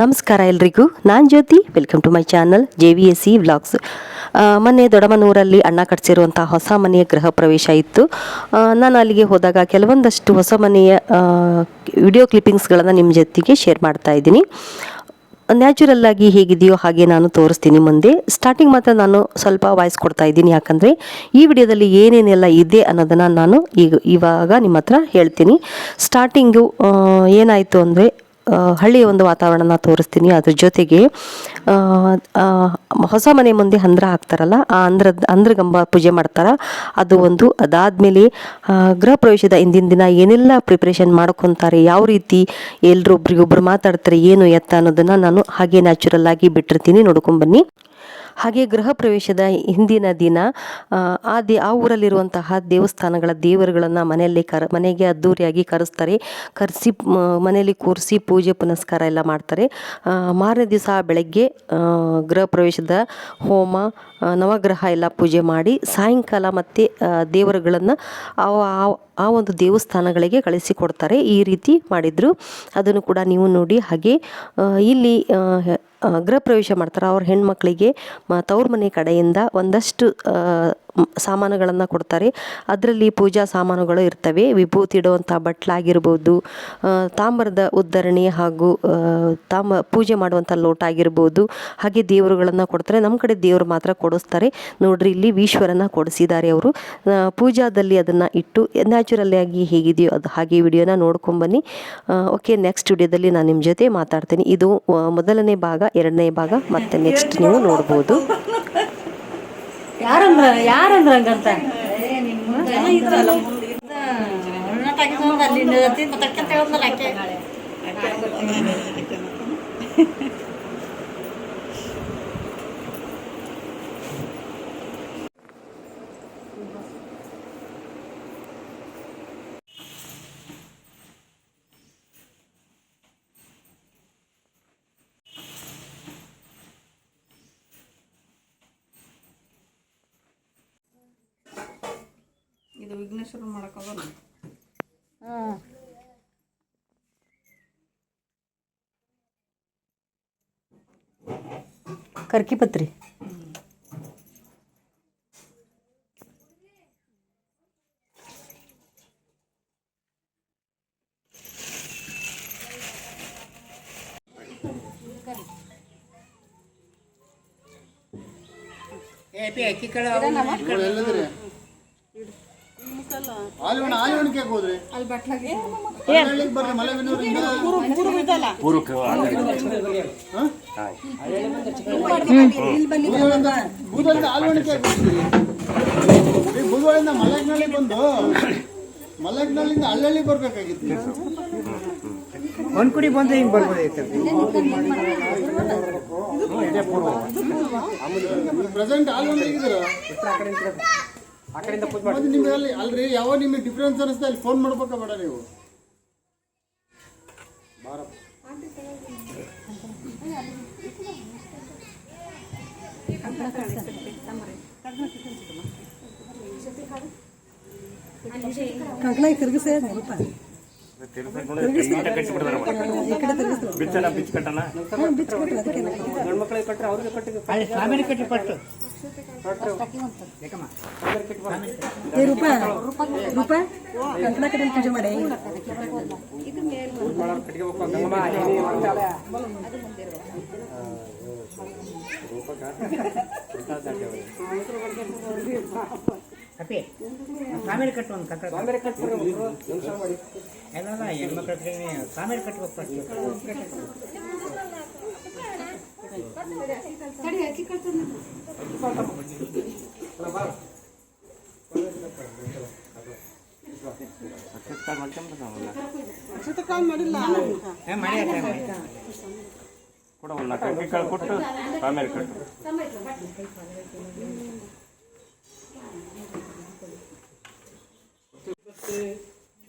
ನಮಸ್ಕಾರ ಎಲ್ರಿಗೂ. ನಾನು Jyoti welcome to my channel J V S C vlogs ಮೊನ್ನೆ ದೊಡಮನೂರಲ್ಲಿ ಅಣ್ಣ ಕಟ್ಸಿರುವಂಥ ಹೊಸ ಮನೆಯ ಗೃಹ ಪ್ರವೇಶ ಇತ್ತು. ನಾನು ಅಲ್ಲಿಗೆ ಹೋದಾಗ ಕೆಲವೊಂದಷ್ಟು ಹೊಸ ಮನೆಯ ವಿಡಿಯೋ ಕ್ಲಿಪ್ಪಿಂಗ್ಸ್ಗಳನ್ನು ನಿಮ್ಮ ಜೊತೆಗೆ ಶೇರ್ ಮಾಡ್ತಾ ಇದ್ದೀನಿ. ನ್ಯಾಚುರಲ್ ಆಗಿ ಹೇಗಿದೆಯೋ ಹಾಗೆ ನಾನು ತೋರಿಸ್ತೀನಿ ಮುಂದೆ. ಸ್ಟಾರ್ಟಿಂಗ್ ಮಾತ್ರ ನಾನು ಸ್ವಲ್ಪ ವಾಯ್ಸ್ ಕೊಡ್ತಾ ಇದ್ದೀನಿ. ಯಾಕಂದರೆ ಈ ವಿಡಿಯೋದಲ್ಲಿ ಏನೇನೆಲ್ಲ ಇದೆ ಅನ್ನೋದನ್ನು ನಾನು ಈಗ, ಇವಾಗ ನಿಮ್ಮ ಹತ್ರ ಹೇಳ್ತೀನಿ. ಸ್ಟಾರ್ಟಿಂಗು ಏನಾಯಿತು ಅಂದರೆ ಹಳ್ಳಿಯ ಒಂದು ವಾತಾವರಣನ ತೋರಿಸ್ತೀನಿ. ಅದ್ರ ಜೊತೆಗೆ ಹೊಸ ಮನೆ ಮುಂದೆ ಹಂದ್ರ ಹಾಕ್ತಾರಲ್ಲ ಆ ಅಂದ್ರದ ಅಂದ್ರಗಂಬ ಪೂಜೆ ಮಾಡ್ತಾರೆ. ಅದು ಒಂದು ಅದಾದಮೇಲೆ ಗೃಹ ಪ್ರವೇಶದ ಹಿಂದಿನ ದಿನ ಏನೆಲ್ಲ ಪ್ರಿಪ್ರೇಷನ್ ಮಾಡ್ಕೊತಾರೆ, ಯಾವ ರೀತಿ ಎಲ್ಲರೂ ಒಬ್ರಿಗೊಬ್ರು ಮಾತಾಡ್ತಾರೆ, ಏನು ಎತ್ತ ಅನ್ನೋದನ್ನು ನಾನು ಹಾಗೆ ನ್ಯಾಚುರಲ್ ಆಗಿ ಬಿಟ್ಟಿರ್ತೀನಿ. ನೋಡ್ಕೊಂಬನ್ನಿ ಹಾಗೆ ಗೃಹ ಪ್ರವೇಶದ ಹಿಂದಿನ ದಿನ ಆ, ದೇ ಆ ಊರಲ್ಲಿರುವಂತಹ ದೇವಸ್ಥಾನಗಳ ದೇವರುಗಳನ್ನು ಮನೆಯಲ್ಲಿ ಕರ ಮನೆಗೆ ಅದ್ದೂರಿಯಾಗಿ ಕರೆಸ್ತಾರೆ. ಕರೆಸಿ ಮನೆಯಲ್ಲಿ ಕೂರಿಸಿ ಪೂಜೆ ಪುನಸ್ಕಾರ ಎಲ್ಲ ಮಾಡ್ತಾರೆ. ಮಾರನೇ ದಿವಸ ಬೆಳಗ್ಗೆ ಗೃಹ ಪ್ರವೇಶದ ಹೋಮ ನವಗ್ರಹ ಎಲ್ಲ ಪೂಜೆ ಮಾಡಿ ಸಾಯಂಕಾಲ ಮತ್ತು ದೇವರುಗಳನ್ನು ಆ ಒಂದು ದೇವಸ್ಥಾನಗಳಿಗೆ ಕಳಿಸಿಕೊಡ್ತಾರೆ. ಈ ರೀತಿ ಮಾಡಿದರು. ಅದನ್ನು ಕೂಡ ನೀವು ನೋಡಿ ಹಾಗೆ ಇಲ್ಲಿ ಗೃಹ ಪ್ರವೇಶ ಮಾಡ್ತಾರೆ. ಅವ್ರ ಹೆಣ್ಮಕ್ಳಿಗೆ ಮ ತವ್ರ ಮನೆ ಕಡೆಯಿಂದ ಒಂದಷ್ಟು ಸಾಮಾನುಗಳನ್ನು ಕೊಡ್ತಾರೆ. ಅದರಲ್ಲಿ ಪೂಜಾ ಸಾಮಾನುಗಳು ಇರ್ತವೆ. ವಿಭೂತಿ ಇಡುವಂಥ ಬಟ್ಲಾಗಿರ್ಬೋದು ತಾಮ್ರದ ಉದ್ಧರಣಿ ಹಾಗೂ ತಾಮ, ಪೂಜೆ ಮಾಡುವಂಥ ಲೋಟ ಆಗಿರ್ಬೋದು. ಹಾಗೆ ದೇವರುಗಳನ್ನು ಕೊಡ್ತಾರೆ. ನಮ್ಮ ಕಡೆ ದೇವರು ಮಾತ್ರ ಕೊಡಿಸ್ತಾರೆ. ನೋಡ್ರಿ, ಇಲ್ಲಿ ಈಶ್ವರನ ಕೊಡಿಸಿದ್ದಾರೆ ಅವರು. ಪೂಜಾದಲ್ಲಿ ಅದನ್ನು ಇಟ್ಟು, ನ್ಯಾಚುರಲ್ ಆಗಿ ಹೇಗಿದೆಯೋ ಅದು ಹಾಗೆ ವಿಡಿಯೋನ ನೋಡ್ಕೊಂಬನ್ನಿ ಓಕೆ, ನೆಕ್ಸ್ಟ್ ವಿಡಿಯೋದಲ್ಲಿ ನಾನು ನಿಮ್ಮ ಜೊತೆ ಮಾತಾಡ್ತೀನಿ. ಇದು ಮೊದಲನೇ ಭಾಗ, ಎರಡನೇ ಭಾಗ, ಮತ್ತು ನೆಕ್ಸ್ಟ್ ನೀವು ನೋಡ್ಬೋದು. ಯಾರಂದ್ರ ಯಾರಂದ್ರ ಹಂಗಂತ? ಇದು ವಿಘ್ನೇಶ್ವರ ಮಾಡೋಕ್ಕಾಗಲ್ಲ ಕರ್ಕಿ ಪತ್ರಿ. ಆಲಿವಣ ಆಲಿವಣಿಕೆ ಬುಧವಾರದಿಂದ ಮಲಗ್ನಲ್ಲಿ ಬಂದು ಮಲಗ್ನಲ್ಲಿಂದ ಹಳ್ಳಳ್ಳಿ ಬರ್ಬೇಕಾಗಿತ್ತು. ಒಂದ್ ಕುಡಿ ಬಂದ್ರೆ ಹಿಂಗ್ ಬರ್ಬೋದೈತೆ. ಪ್ರೆಸೆಂಟ್ ಆಲಿವಣಿಗಿದ್ದೀರ ಆ ಕಡೆಯಿಂದ ಪೂಜೆ ಮತ್ತೆ ನಿಮ್ಗೆ ಅಲ್ಲಿ ಅಲ್ರಿ ಯಾವ ನಿಮಗೆ ಡಿಫ್ರೆನ್ಸ್ ಅನಿಸ್ತಾ ಅಲ್ಲಿ ಫೋನ್ ಮಾಡ್ಬೇಕಾ ಬೇಡ ನೀವು? ಕಂಕಣಾಗಿ ತಿರುಗಿಸೇ ನೆನಪ ಗಂಡ್ಮಕ್ಳಿಗೆ ಕಟ್ರೆ ಅವ್ರಿಗೆ ಕಟ್ಟಿಗೆ ಕಟ್ಟಿ ಪಟ್ಟು ಏ ರೂಪ. ರೂಪ ಕಂಕಣ ಕಡೆ ಪೂಜೆ ಮಾಡಿ. ಅಪ್ಪಿ ಕಟ್ಟು ಒಂದು ಕಟ್ಟ ಹೆಣ್ಮಕ್ಳ ಕಟ್ಬಿಡ್ಬೇಕು ಎಲ್ಲ ಹೆಣ್ಮಕ್ಳ ಕಡೆ ಸ್ವಾಮಿನ ಕಟ್ಬೇಕು ಫಸ್ಟ್ ಏ, ಮಾಡಿ ಅಕ್ಕ, ಮಾಡಿ. ಕೂಡ ಒಂದು ನಾಲ್ಕು ಅಂಕಿ ಕಾಳು ಕೊಟ್ಟು ಆಮೇಲೆ ಕಟ್ಟು ಎಲ್ಲರಿಗೆ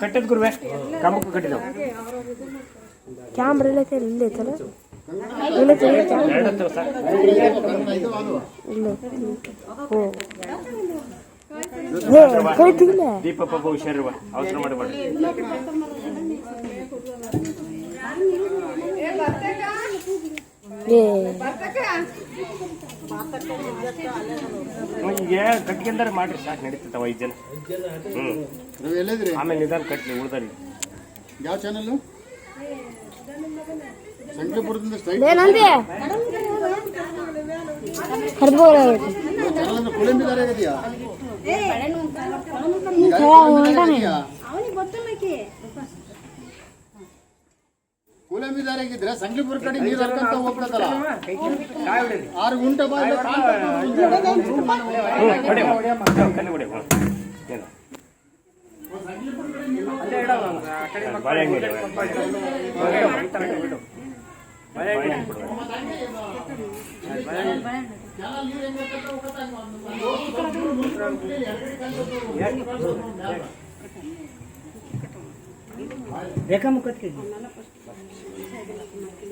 ಕಟ್ಟಿದ್ ಗುರುವೆ. ಕಂಬಕ್ಕೂ ಕಟ್ಟಿದವು. ಕ್ಯಾಮ್ರಾ ಇಲ್ಲೈತೆ ಇಲ್ಲೈತಲ್ಲ ಇಲ್ಲೈತೆ ಇಲ್ಲ ಹತ್ತು ಸಾಕು ಇದು ಅದು ಹೇ ಹೋಯ್ತಿಲ್ಲ ದೀಪ ಪಾಪ ಹುಷಾರಿರುವ ಅವಸರ ಮಾಡಬೇಡ ಏ ಈಗ ಕಟ್ಕೊಂಡಾರೆ ಮಾಡ್ರಿ ಸಾಕು ನಡೀತೈತವ ಐದು ಜನ. ಎಲ್ಲಿದ್ರಿ ಆಮೇಲೆ ನಿಧಾನ ಕಟ್ಲಿ ಉಳ್ದಾರಿ. ಯಾವ ಚಾನಲ್ ಸಂಖ್ಯಾಪುರದಿಂದ ಸ್ಟ್ರೈಟ್ ಏ ಸಂಗ್ಲಿಪುರ ಕಡೆ ನೀರು ಹರ್ಕೊಂತ ಹೋಗ್ಬಿಡತ್ತಲ್ಲ? ಆರು ಗುಂಟೆ ಬಾ ಇಲ್ಲ ಕಾಂಟ್ಯಾಕ್ಟ್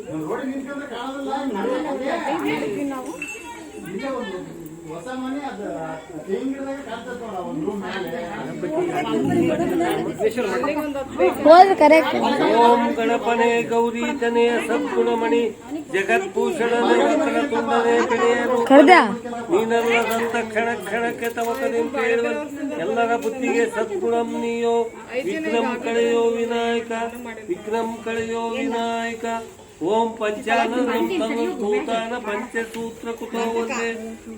ಹ್ಞೂ ಹೊಡೆ ಕಲ್ಲಿ ಹೊಡೆ ಹ್ಞೂ ಏನು ಹೊಸ ಮನೆ ಅದು. ತೆಂಗಿನದಾಗ ಕಾಣ್ತದೆ ನೋಡ ಒಂದು ರೂಮ್ ಮೇಲೆ. ಹೋದ್ರೆ ಕರೆಕ್ಟ್ ಓಂ ಗಣಪನೆ ಗೌರಿ ತನೆಯ ಸದ್ಗುಣಮಣಿ ಜಗದ್ಭೂಷಣ ತುಂಡನೆ ಪಿಣಿಯನು ಕರ್ದ? ನೀನಲ್ಲದಂತ ಕ್ಷಣ ಕ್ಷಣಕ್ಕೆ ತವಕದಿಂಪೇಳುವ ಎಲ್ಲರ ಬುದ್ಧಿಗೆ ಸದ್ಗುಣಂ ನೀಯೋ ವಿಕ್ರಮ್ ಕಳೆಯೋ ವಿನಾಯಕ ವಿಕ್ರಮ್ ಕಳೆಯೋ ವಿನಾಯಕ. ಓಂ ಪಂಚಾನಂದಂ ತನುಭೂತಾನ ಪಂಚಸೂತ್ರ ಕುತೋ ಒಂದೇ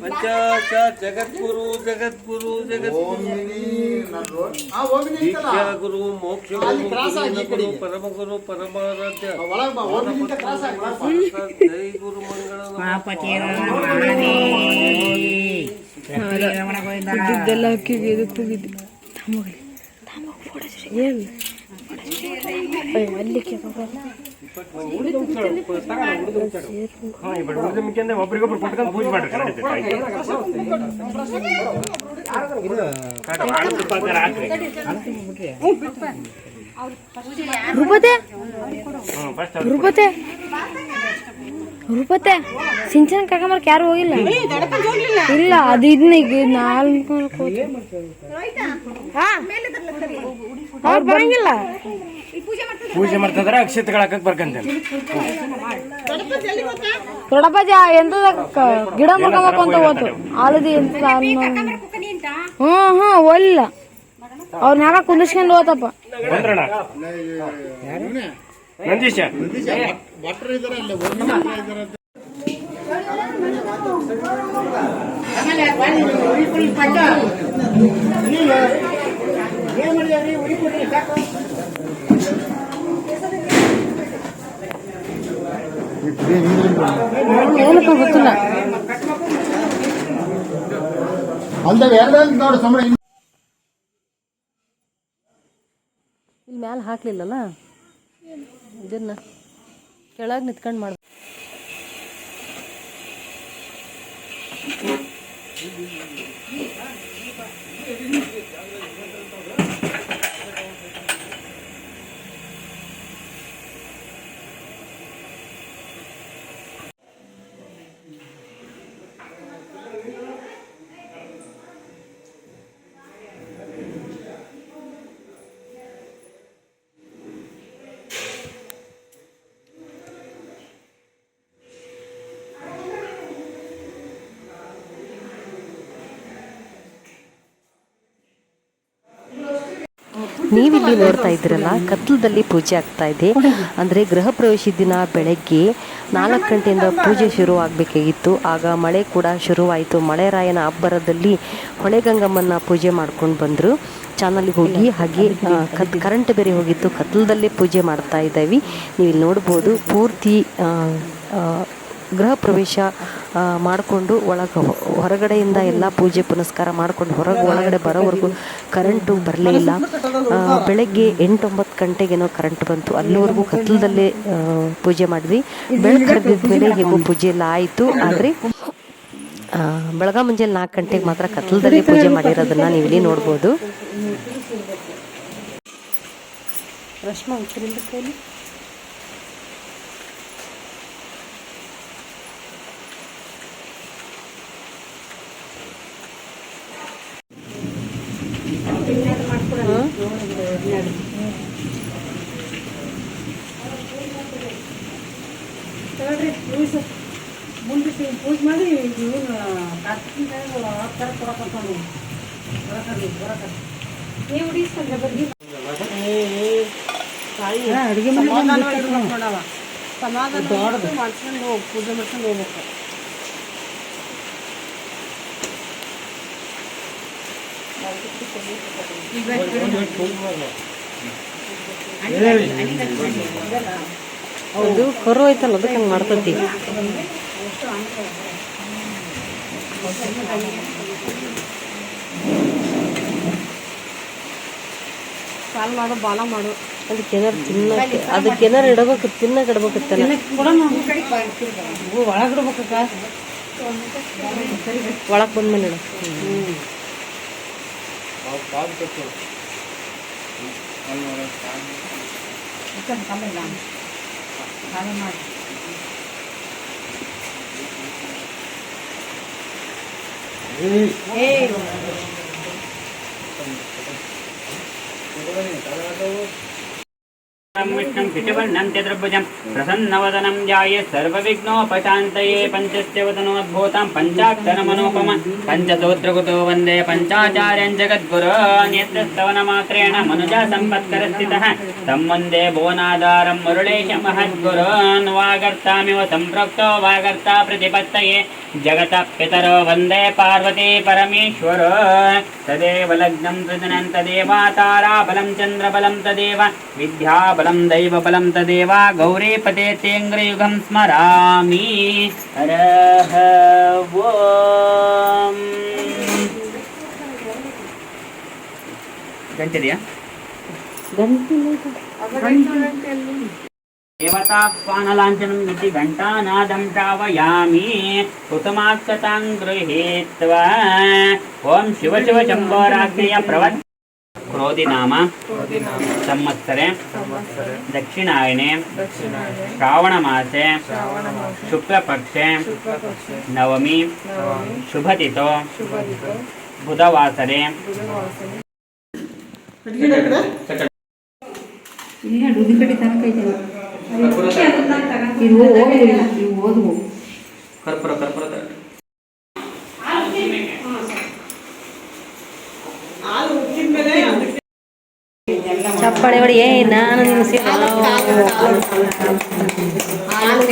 ಪಂಚಾಶ ಜಗದ್ಗುರು ಜಗದ್ಗುರು ಜಗದ್ಗುರು ಓಮಿನಿ ನನ್ನ ಆ ಓಮಿನಿ ಇತ್ತಲ್ಲ ದೀಕ್ಷಾ ಗುರು ಮೋಕ್ಷ ಅಲ್ಲಿ ಕ್ರಾಸ್ ಆಗಿ ಈ ಗುರು ಕಡೆಗೆ. ಪರಮ ಗುರು ಪರಮಾರಾಧ್ಯ ಒಳಗೆ ಬಾ ಓಮಿನಿ ಅಂತ ಕ್ರಾಸ್ ಆಗಿ ಒಳಗ್ ಬಾ. ಜೈ ಗುರು ಮಂಗಳ ಇದ್ದೆಲ್ಲ ಹಕ್ಕಿಗೆ ಇದಕ್ಕೆ ಹೋಗಿದ್ದೆ ಏನು ಅಲ್ಲಿ ಒಬ್ರಿಗೊಬ್ರು ಕೊಟ್ಕೊಂಡು ಪೂಜೆ ಮಾಡ್ರಿ ರೂಪತೆ? ಸಿಂಚನ ಕರ್ಕೊಂಬರ್ಕ್ ಯಾರು ಹೋಗಿಲ್ಲ. ಇಲ್ಲ ಅದು ಇದನ್ನ ಈಗ ನಾಲ್ಕು ಅವ್ರು ಬರಂಗಿಲ್ಲ. ಪೂಜೆ ಮಾಡ್ತಿದ್ರೆ ಅಕ್ಷತೆಗಳು ಹಾಕಕ್ ಬರ್ಕಂತೇನೆ ದೊಡ್ಡಪ್ಪಾಜಿ ಎಂತದ ಗಿಡ ಮುರ್ಕೊಂಬಕೊಂತ ಹೋತು ಆಲದಿ ಎಂತ ಹ್ಞೂ ಹ್ಞೂ ಒಲ್ಲ ಅವ್ರ ಮ್ಯಾಗ ಕುಂದಿಸ್ಕೊಂಡು ಹೋತಪ್ಪ. ನಂದೀಶ ಓಮಿನಿ ಹತ್ರ ಇದಾರೆ ಅಂತ. ಏನಪ್ಪ ಗೊತ್ತಿಲ್ಲ. ಅಲ್ದಾಗ ಎರಡಲ್ಲಿ ನೋಡು ಸುಮ್ಮನೆ ಇಲ್ಲಿ ಮ್ಯಾಲೆ ಹಾಕ್ಲಿಲ್ಲಲ್ಲ? ಇದನ್ನ ಕೆಳಗೆ ನಿಂತ್ಕೊಂಡು ಮಾಡ ನೀವಿಲ್ಲಿ ನೋಡ್ತಾ ಇದ್ದೀರಲ್ಲ, ಕತ್ಲದಲ್ಲಿ ಪೂಜೆ ಆಗ್ತಾ ಇದೆ. ಅಂದರೆ ಗೃಹ ಪ್ರವೇಶ ದಿನ ಬೆಳಗ್ಗೆ ನಾಲ್ಕು ಗಂಟೆಯಿಂದ ಪೂಜೆ ಶುರು ಆಗಬೇಕಾಗಿತ್ತು ಆಗ ಮಳೆ ಕೂಡ ಶುರುವಾಯಿತು. ಮಳೆರಾಯನ ಅಬ್ಬರದಲ್ಲಿ ಹೊಳೆಗಂಗಮ್ಮನ ಪೂಜೆ ಮಾಡ್ಕೊಂಡು ಬಂದರು. ಚಾನಲ್ಗೆ ಹೋಗಿ, ಹಾಗೆ ಕತ್, ಕರೆಂಟ್ ಬೇರೆ ಹೋಗಿತ್ತು. ಕತ್ಲದಲ್ಲೇ ಪೂಜೆ ಮಾಡ್ತಾ ಇದ್ದೀವಿ. ನೀವು ಇಲ್ಲಿ ನೋಡ್ಬೋದು, ಪೂರ್ತಿ ಗೃಹ ಪ್ರವೇಶ ಮಾಡಿಕೊಂಡು ಒಳಗೆ ಹೊರಗಡೆಯಿಂದ ಎಲ್ಲ ಪೂಜೆ ಪುನಸ್ಕಾರ ಮಾಡ್ಕೊಂಡು ಹೊರಗೆ, ಒಳಗಡೆ ಬರೋವರೆಗೂ ಕರೆಂಟು ಬರಲೇ ಇಲ್ಲ. ಬೆಳಗ್ಗೆ ಎಂಟೊಂಬತ್ತು ಗಂಟೆಗೇನೋ ಕರೆಂಟ್ ಬಂತು. ಅಲ್ಲಿವರೆಗೂ ಕತ್ಲದಲ್ಲೇ ಪೂಜೆ ಮಾಡಿದ್ವಿ. ಬೆಳಗ್ಗೆ ಮೇಲೆ ಹೇಗೋ ಪೂಜೆ ಎಲ್ಲ ಆಯಿತು. ಆದರೆ ಬೆಳಗ ಮುಂಜಾನೆ ನಾಲ್ಕು ಗಂಟೆಗೆ ಮಾತ್ರ ಕತ್ಲದಲ್ಲಿ ಪೂಜೆ ಮಾಡಿರೋದನ್ನ ನೀವು ಇಲ್ಲಿ ನೋಡ್ಬೋದು. ರಶ್ಮಾ ಉತ್ತರಿಂದ ಕೈಲಿ ಮುಂದೆ ಪೂಜೆ ಮಾಡಿ ಇವನು ಕಾರ್ತಿಕ ಥರ ಕೊಡಕಂತ ಅಡುಗೆ ದೊಡ್ಡದು ಮಾಡ್ಸ್ಕೊಂಡು ಹೋಗಿ ಪೂಜೆ ಮಾಡ್ಕೊಂಡು ಹೋಗ್ಬೇಕು. ಅದು ಕರು ಐತಲ್ಲ ಅದಕ್ಕೆ ಹಂಗೆ ಮಾಡ್ತತಿ ಸಾಲು ಮಾಡು ಬಾಲ ಮಾಡು ಅದಕ್ಕೆ ಏನಾರು ತಿನ್ನಕ್ಕೆ ಅದಕ್ಕೆ ಏನಾರು ಇಡಬೇಕು ತಿನ್ನಕ್ಕೆ ಇಡ್ಬೇಕತ್ತಲ್ಲ ಒಳಗಿಡ್ಬೇಕಕ್ಕ ಒಳಗೆ ಬಂದ್ಮೇಲೆ ಇಡು 好，把这个，还有啥？你干啥来着？啥来着？哎，哎。विष्णुं शिशुवर्णं चतुर्भुजं प्रसन्नवदनं ध्याये सर्वविघ्नोपशान्तये पञ्चस्य वदनोद्भूतां पञ्चाक्षरमनोपम पञ्चसूत्रकुतो वंदे मनुजा सम्पत्करस्थितः। तं वंदे भुवनाधारं मुरळेशमहद्गुरोन् वागर्तामिव सम्पृक्तो वागर्ता प्रतिपत्तये। जगतः पितरो वंदे पार्वती परमेश्वर। तदेव लग्नं सृजनं तदेव ताराबलं బలం దైవ బలం తదేవా గౌరీ పదే తేంద్రయుగం స్మరామి హరహ ఓం గంటదియా దేవతాహ్వానలాంఛనం ఇది ఘంటానాదం శ్రావయామి హుతమాత్కతాం గృహీత్వా ఓం శివ శివ శంభోరాగ్రయ ప్రవర్త ಕ್ರೋಧಿನಾಮ ಸಂವತ್ಸರೆ. ದಕ್ಷಿಣಾಯಣೆ ಶ್ರಾವಣ ಮಾಸೆ. ಶುಕ್ಲಪಕ್ಷೆ. ನವಮಿ. ಶುಭತಿಥೋ ಬುಧವಾಸರೆ. ಕರ್ಪೂರ ಕರ್ಪೂರ ಚಪ್ಪಾಳೆ ಹೊಡಿ ಏ ನಾನು ನಿನ್ನ ಸೇ- ಹಾಲು